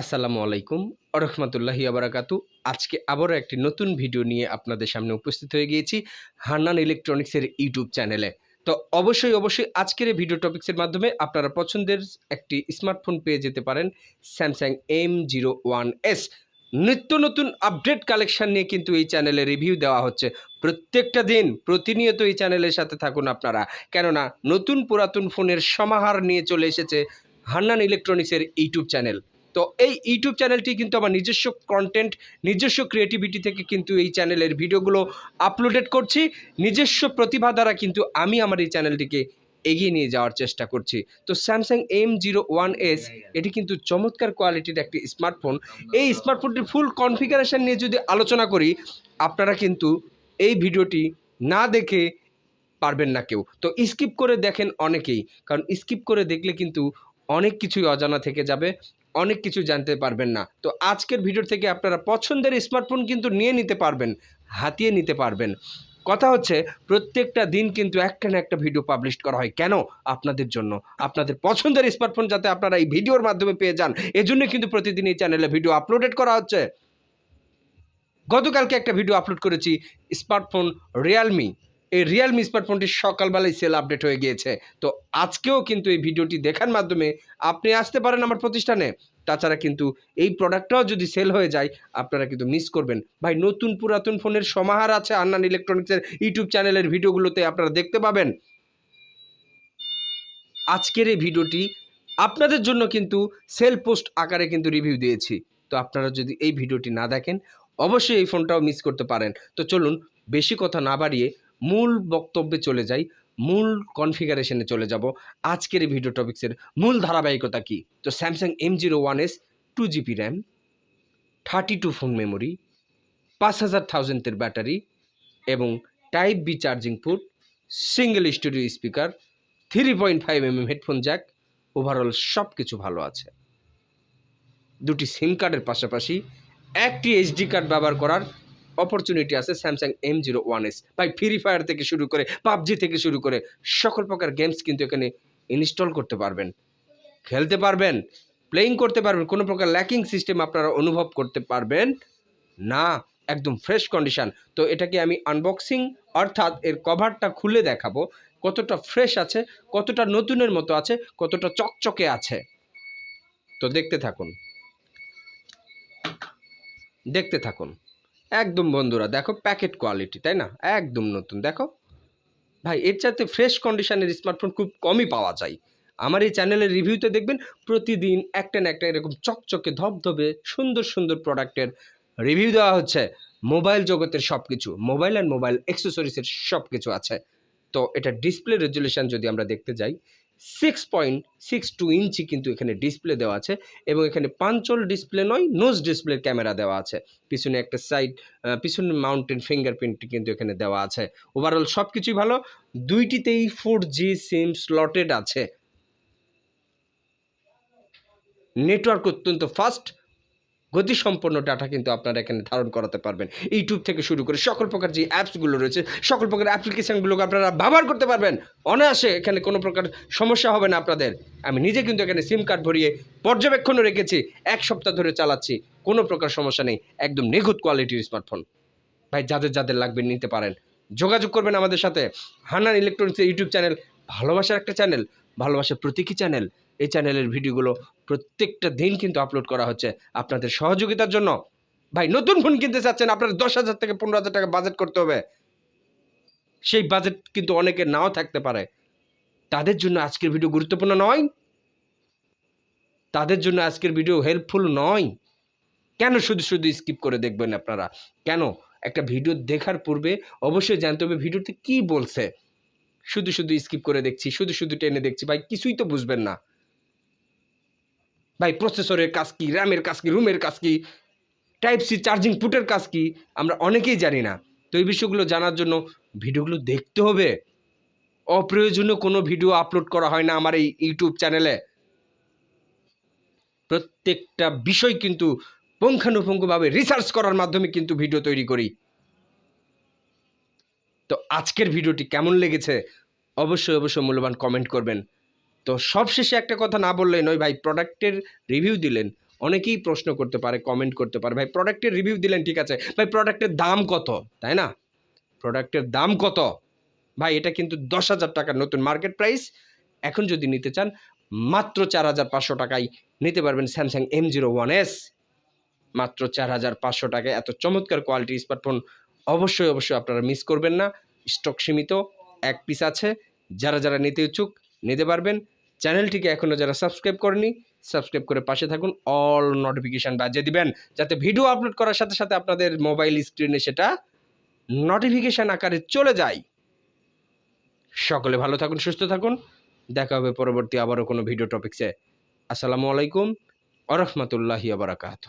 আসসালামু আলাইকুম রহমতুল্লাহি আবরাকাতু আজকে আবারও একটি নতুন ভিডিও নিয়ে আপনাদের সামনে উপস্থিত হয়ে গিয়েছি হান্নান ইলেকট্রনিক্সের ইউটিউব চ্যানেলে। তো অবশ্যই অবশ্যই আজকের এই ভিডিও টপিক্সের মাধ্যমে আপনারা পছন্দের একটি স্মার্টফোন পেয়ে যেতে পারেন Samsung M zero one S নিত্য নতুন আপডেট কালেকশান নিয়ে কিন্তু এই চ্যানেলে রিভিউ দেওয়া হচ্ছে। প্রত্যেকটা দিন প্রতিনিয়ত এই চ্যানেলের সাথে থাকুন আপনারা। কেননা নতুন পুরাতন ফোনের সমাহার নিয়ে চলে এসেছে হান্নান ইলেকট্রনিক্সের ইউটিউব চ্যানেল। তো এই ইউটিউব চ্যানেলটি কিন্তু আমার নিজস্ব কন্টেন্ট নিজস্ব ক্রিয়েটিভিটি থেকে কিন্তু এই চ্যানেলের ভিডিওগুলো আপলোডেড করছি। নিজস্ব প্রতিভা দ্বারা কিন্তু আমি আমার এই চ্যানেলটিকে এগিয়ে নিয়ে যাওয়ার চেষ্টা করছি। তো Samsung M zero one S এটি কিন্তু চমৎকার কোয়ালিটির একটি স্মার্টফোন এই স্মার্টফোনটির ফুল কনফিগারেশন নিয়ে যদি আলোচনা করি, আপনারা কিন্তু এই ভিডিওটি না দেখে পারবেন না কেউ। তো স্কিপ করে দেখেন অনেকেই। কারণ স্কিপ করে দেখলে কিন্তু অনেক কিছুই অজানা থেকে যাবে। অনেক কিছু জানতে পারবেন না। তো আজকের ভিডিও থেকে আপনারা পছন্দের স্মার্টফোন কিন্তু নিয়ে নিতে পারবেন, হাতিয়ে নিতে পারবেন। কথা হচ্ছে, প্রত্যেকটা দিন কিন্তু একটা না একটা ভিডিও পাবলিশ করা হয়। কেন? আপনাদের জন্য। আপনাদের পছন্দের স্মার্টফোন যাতে আপনারা এই ভিডিওর মাধ্যমে পেয়ে যান। এজন্য কিন্তু প্রতিদিন এই চ্যানেলে ভিডিও আপলোডেড করা হচ্ছে। গতকালকে একটা ভিডিও আপলোড করেছি, স্মার্টফোন রিয়ালমি এই রিয়েলমি স্মার্টফোনটি সকালবেলায় সেল আপডেট হয়ে গিয়েছে। তো আজকেও কিন্তু এই ভিডিওটি দেখার মাধ্যমে আপনি আসতে পারেন আমার প্রতিষ্ঠানে। তাছাড়া কিন্তু এই প্রোডাক্টটাও যদি সেল হয়ে যায়, আপনারা কিন্তু মিস করবেন। ভাই, নতুন পুরাতন ফোনের সমাহার আছে আন্নান ইলেকট্রনিক্সের ইউটিউব চ্যানেলের ভিডিওগুলোতে আপনারা দেখতে পাবেন। আজকের এই ভিডিওটি আপনাদের জন্য কিন্তু সেল পোস্ট আকারে কিন্তু রিভিউ দিয়েছি। তো আপনারা যদি এই ভিডিওটি না দেখেন, অবশ্যই এই ফোনটাও মিস করতে পারেন। তো চলুন, বেশি কথা না বাড়িয়ে মূল বক্তব্যে চলে যাই, মূল কনফিগারেশনে চলে যাব। আজকের এই ভিডিও টপিক্সের মূল ধারাবাহিকতা কি? তো Samsung M zero one S two GB RAM thirty two phone memory পাঁচ হাজার থাউজেন্ডের ব্যাটারি এবং type B charging put single studio speaker three point five M M headphone jack overall সব কিছু ভালো আছে। দুটি সিম কার্ডের পাশাপাশি একটি এইচডি কার্ড ব্যবহার করার অপরচুনিটি আছে Samsung M zero one S ভাই ফ্রি ফায়ার থেকে শুরু করে পাবজি থেকে শুরু করে সকল প্রকার গেমস কিন্তু এখানে ইনস্টল করতে পারবেন। খেলতে পারবেন প্লেয়িং করতে পারবেন, কোনো প্রকার ল্যাকিং সিস্টেম আপনারা অনুভব করতে পারবেন না, একদম ফ্রেশ কন্ডিশন তো এটাকে আমি আনবক্সিং অর্থাৎ এর কভারটা খুলে দেখাবো, কতটা ফ্রেশ আছে, কতটা নতুনের মতো আছে, কতটা চকচকে আছে। তো দেখতে থাকুন। দেখতে থাকুন। একদম বন্ধুরা, দেখো প্যাকেট কোয়ালিটি তাই না? একদম নতুন, দেখো। ভাই, এর চাইতে ফ্রেশ কন্ডিশনের স্মার্টফোন খুব কমই পাওয়া যায়। আমার এই চ্যানেলের রিভিউতে দেখবেন, প্রতিদিন একটা না একটা এরকম চকচকে, ধবধবে, সুন্দর সুন্দর প্রোডাক্টের রিভিউ দেওয়া হচ্ছে। মোবাইল জগতের সব কিছু মোবাইল অ্যান্ড মোবাইল অ্যাক্সেসরিজের সব কিছু আছে। তো এটা ডিসপ্লে রেজুলেশন যদি আমরা দেখতে যাই six point six two inch কিন্তু এখানে ডিসপ্লে দেওয়া আছে এবং এখানে পাঞ্চল ডিসপ্লে নয় নোজ ডিসপ্লে ক্যামেরা দেওয়া আছে। পিছনে একটা সাইড পিছনে মাউন্টেন ফিঙ্গারপ্রিন্ট কিন্তু এখানে দেওয়া আছে। ওভারঅল সব কিছুই ভালো। দুইটিতেই ফোর জি সিম স্লটেড আছে। নেটওয়ার্ক অত্যন্ত ফাস্ট গতিসম্পন্ন ডাটা কিন্তু আপনারা এখানে ধারণ করাতে পারবেন। ইউটিউব থেকে শুরু করে সকল প্রকার যে অ্যাপসগুলো রয়েছে, সকল প্রকার অ্যাপ্লিকেশানগুলোকে আপনারা ব্যবহার করতে পারবেন। অনায়াসে এখানে কোনো প্রকার সমস্যা হবে না আপনাদের। আমি নিজে কিন্তু এখানে সিম কার্ড ভরিয়ে পর্যবেক্ষণও রেখেছি, এক সপ্তাহ ধরে চালাচ্ছি, কোনো প্রকার সমস্যা নেই, একদম নিখুঁত কোয়ালিটির স্মার্টফোন ভাই, যাদের যাদের লাগবে নিতে পারেন। যোগাযোগ করবেন আমাদের সাথে। হান্নান ইলেকট্রনিক্সের ইউটিউব চ্যানেল, ভালোবাসার একটা চ্যানেল, ভালোবাসার প্রতীকী চ্যানেল। এই চ্যানেলের ভিডিওগুলো প্রত্যেকটা দিন কিন্তু আপলোড করা হচ্ছে। আপনাদের সহযোগিতার জন্য। ভাই, নতুন ফোন কিনতে চাচ্ছেন, আপনার দশ হাজার থেকে পনেরো হাজার টাকা বাজেট করতে হবে। সেই বাজেট কিন্তু অনেকে নাও থাকতে পারে। তাদের জন্য আজকের ভিডিও গুরুত্বপূর্ণ নয়। তাদের জন্য আজকের ভিডিও হেল্পফুল নয়। কেন শুধু শুধু স্কিপ করে দেখবেন আপনারা? কেন? একটা ভিডিও দেখার পূর্বে অবশ্যই জানতে হবে ভিডিওতে কি বলছে। শুধু শুধু স্কিপ করে দেখছি, শুধু শুধু টেনে দেখছি। ভাই, কিছুই তো বুঝবেন না। ভাই প্রসেসরের কাজ কী র্যামের কাজ কী রুমের কাজ কী টাইপ সি চার্জিং পুটের কাজ কী, আমরা অনেকেই জানি না। তো এই বিষয়গুলো জানার জন্য ভিডিওগুলো দেখতে হবে। অপ্রয়োজনীয় কোনো ভিডিও আপলোড করা হয় না আমার এই ইউটিউব চ্যানেলে প্রত্যেকটা বিষয় কিন্তু পুঙ্খানুপুঙ্খভাবে রিসার্চ করার মাধ্যমে কিন্তু ভিডিও তৈরি করি। তো আজকের ভিডিওটি কেমন লেগেছে? অবশ্যই অবশ্যই মূল্যবান কমেন্ট করবেন। তো সবশেষে একটা কথা না বললেই নয়, ভাই প্রোডাক্টের রিভিউ দিলেন। অনেকেই প্রশ্ন করতে পারে কমেন্ট করতে পারে, ভাই প্রোডাক্টের রিভিউ দিলেন, ঠিক আছে, ভাই প্রোডাক্টের দাম কত? তাই না? প্রোডাক্টের দাম কত? ভাই, এটা কিন্তু দশ হাজার টাকার নতুন মার্কেট প্রাইস এখন যদি নিতে চান, মাত্র চার হাজার পাঁচশো টাকায় নিতে পারবেন Samsung M zero one S মাত্র চার হাজার পাঁচশো টাকায়, এত চমৎকার কোয়ালিটি স্মার্টফোন অবশ্যই অবশ্যই আপনারা মিস করবেন না। স্টক সীমিত, এক পিস আছে। যারা যারা নিতে ইচ্ছুক, নিতে পারবেন। চ্যানেলটিকে এখনও যারা সাবস্ক্রাইব করেনি, সাবস্ক্রাইব করে পাশে থাকুন। অল নোটিফিকেশান বাজিয়ে দিবেন, যাতে ভিডিও আপলোড করার সাথে সাথে আপনাদের মোবাইল স্ক্রিনে সেটা নোটিফিকেশান আকারে চলে যায়। সকলে ভালো থাকুন, সুস্থ থাকুন। দেখা হবে পরবর্তী আবারও কোনো ভিডিও টপিক্সে আসসালামু আলাইকুম আরহামতুল্লাহি আবরাকাত